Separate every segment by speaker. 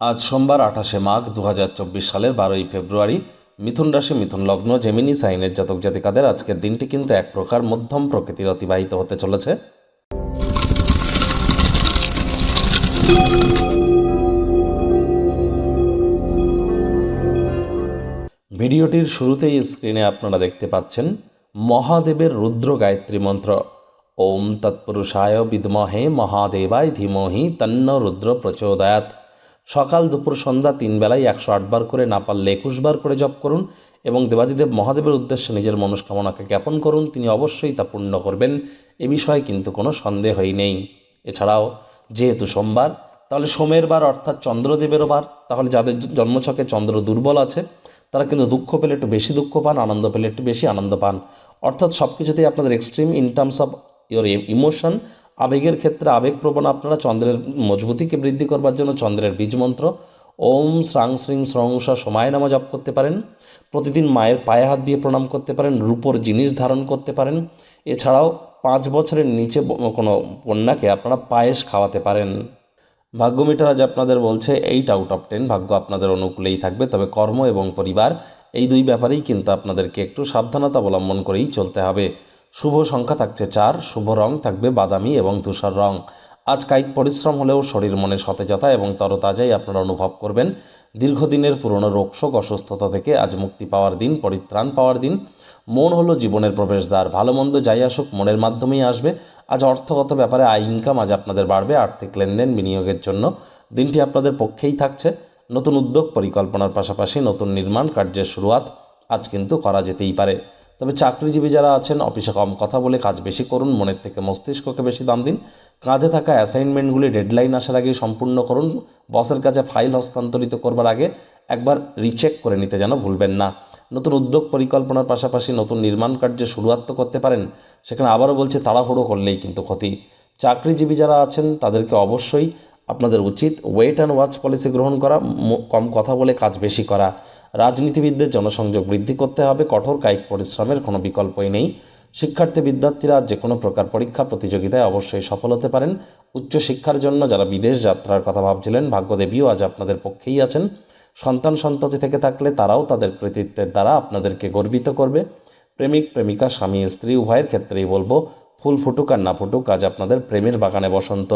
Speaker 1: আজ সোমবার আঠাশে মাঘ দু হাজার চব্বিশ সালের বারোই ফেব্রুয়ারি। মিথুন রাশি, মিথুন লগ্ন, জেমিনি, সাইনের জাতক জাতিকাদের আজকের দিনটি কিন্তু এক প্রকার মধ্যম প্রকৃতির অতিবাহিত হতে চলেছে। ভিডিওটির শুরুতেই স্ক্রিনে আপনারা দেখতে পাচ্ছেন, মহাদেবের রুদ্র গায়ত্রী মন্ত্র। ওম তৎপুরুষায় বিদ্মহে মহাদেবায় ধীমহি তন্ন রুদ্র প্রচোদয়াত সকাল দুপুর সন্ধ্যা তিন বেলায় একশো আটবার করে না পারলে একুশবার করে জপ করুন এবং দেবাদিদেব মহাদেবের উদ্দেশ্যে নিজের মনস্কামনাকে জ্ঞাপন করুন, তিনি অবশ্যই তা পূর্ণ করবেন। এ বিষয়ে কিন্তু কোনো সন্দেহই নেই। এছাড়াও, যেহেতু সোমবার, তাহলে সোমের বার অর্থাৎ চন্দ্রদেবেরও বার। তাহলে যাদের জন্মছকে চন্দ্র দুর্বল আছে, তারা কিন্তু দুঃখ পেলে একটু বেশি দুঃখ পান, আনন্দ পেলে একটু বেশি আনন্দ পান। অর্থাৎ সব কিছুতেই আপনাদের extreme in terms of your emotion আবেগের ক্ষেত্রে আবেগপ্রবণ আপনারা, চন্দ্রের মজবুতিকে বৃদ্ধি করবার জন্য চন্দ্রের বীজ মন্ত্র ওম শ্রাং শ্রিং স্রংস সময় নামা জপ করতে পারেন। প্রতিদিন মায়ের পায়ে হাত দিয়ে প্রণাম করতে পারেন, রূপোর জিনিস ধারণ করতে পারেন। এছাড়াও পাঁচ বছরের নিচে কোনো কন্যাকে আপনারা পায়েস খাওয়াতে পারেন। ভাগ্য মিটার আজ আপনাদের বলছে, এইট আউট অফ টেন ভাগ্য আপনাদের অনুকূলেই থাকবে। তবে কর্ম এবং পরিবার, এই দুই ব্যাপারেই কিন্তু আপনাদেরকে একটু সাবধানতা অবলম্বন করেই চলতে হবে। শুভ সংখ্যা থাকছে চার, শুভ রং থাকবে বাদামি এবং ধূসর রং। আজ কায়িক পরিশ্রম হলেও শরীর মনে সতেজতা এবং তরতাজাই আপনারা অনুভব করবেন। দীর্ঘদিনের পুরনো রোগশোক, অসুস্থতা থেকে আজ মুক্তি পাওয়ার দিন, পরিত্রাণ পাওয়ার দিন। মন হলো জীবনের প্রবেশদ্বার। ভালো মন্দ যাই আসুক, মনের মাধ্যমেই আসবে। আজ অর্থগত ব্যাপারে আয় ইনকাম আজ আপনাদের বাড়বে। আর্থিক লেনদেন বিনিয়োগের জন্য দিনটি আপনাদের পক্ষেই থাকছে। নতুন উদ্যোগ, পরিকল্পনার পাশাপাশি নতুন নির্মাণ কার্যের শুরুয়াত আজ কিন্তু করা যেতেই পারে। তবে চাকরিজীবী যারা আছেন, অফিসে কম কথা বলে কাজ বেশি করুন, মনের থেকে মস্তিষ্ককে বেশি দাম দিন। কাঁধে থাকা অ্যাসাইনমেন্টগুলি ডেডলাইন আসার আগেই সম্পূর্ণ করুন। বসের কাছে ফাইল হস্তান্তরিত করবার আগে একবার রিচেক করে নিতে যেন ভুলবেন না। নতুন উদ্যোগ পরিকল্পনার পাশাপাশি নতুন নির্মাণ কার্যে শুরুয়াত করতে পারেন, সেখানে আবারও বলছে তাড়াহুড়ো করলেই কিন্তু ক্ষতি। চাকরিজীবী যারা আছেন, তাদেরকে অবশ্যই আপনাদের উচিত ওয়েট অ্যান্ড ওয়াচ পলিসি গ্রহণ করা কম কথা বলে কাজ বেশি করা। রাজনীতিবিদদের জনসংযোগ বৃদ্ধি করতে হবে, কঠোর কায়িক পরিশ্রমের কোনো বিকল্পই নেই। শিক্ষার্থী বিদ্যার্থীরা যে কোনো প্রকার পরীক্ষা প্রতিযোগিতায় অবশ্যই সফল হতে পারেন। উচ্চশিক্ষার জন্য যারা বিদেশ যাত্রার কথা ভাবছিলেন, ভাগ্যদেবীও আজ আপনাদের পক্ষেই আছেন। সন্তান সন্ততি থেকে থাকলে তারাও তাদের কৃতিত্বের দ্বারা আপনাদেরকে গর্বিত করবে। প্রেমিক, প্রেমিকা, স্বামী, স্ত্রী, উভয়ের ক্ষেত্রেই বলব, ফুল ফুটুক আর না ফুটুক, আজ আপনাদের প্রেমের বাগানে বসন্ত।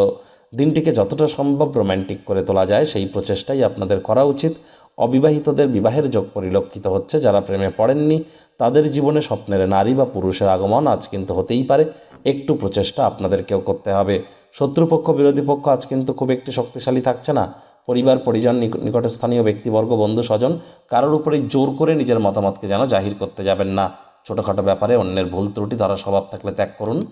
Speaker 1: দিনটিকে যতটা সম্ভব রোম্যান্টিক করে তোলা যায়, সেই প্রচেষ্টাই আপনাদের করা উচিত। অবিবাহিতদের বিবাহের যোগ পরিলক্ষিত হচ্ছে। যারা প্রেমে পড়েননি, তাদের জীবনে স্বপ্নের নারী বা পুরুষের আগমন আজ কিন্তু হতেই পারে। একটু প্রচেষ্টা আপনাদেরকেও করতে হবে। শত্রুপক্ষ, বিরোধী পক্ষ আজ কিন্তু খুব একটি শক্তিশালী থাকছে না। পরিবার, পরিজন, নিক- নিকটে স্থানীয় ব্যক্তিবর্গ, বন্ধু, স্বজন কারোর উপরে জোর করে নিজের মতামতকে যেন জাহির করতে যাবেন না। ছোটোখাটো ব্যাপারে অন্যের ভুল ত্রুটি ধরা স্বভাব থাকলে ত্যাগ করুন।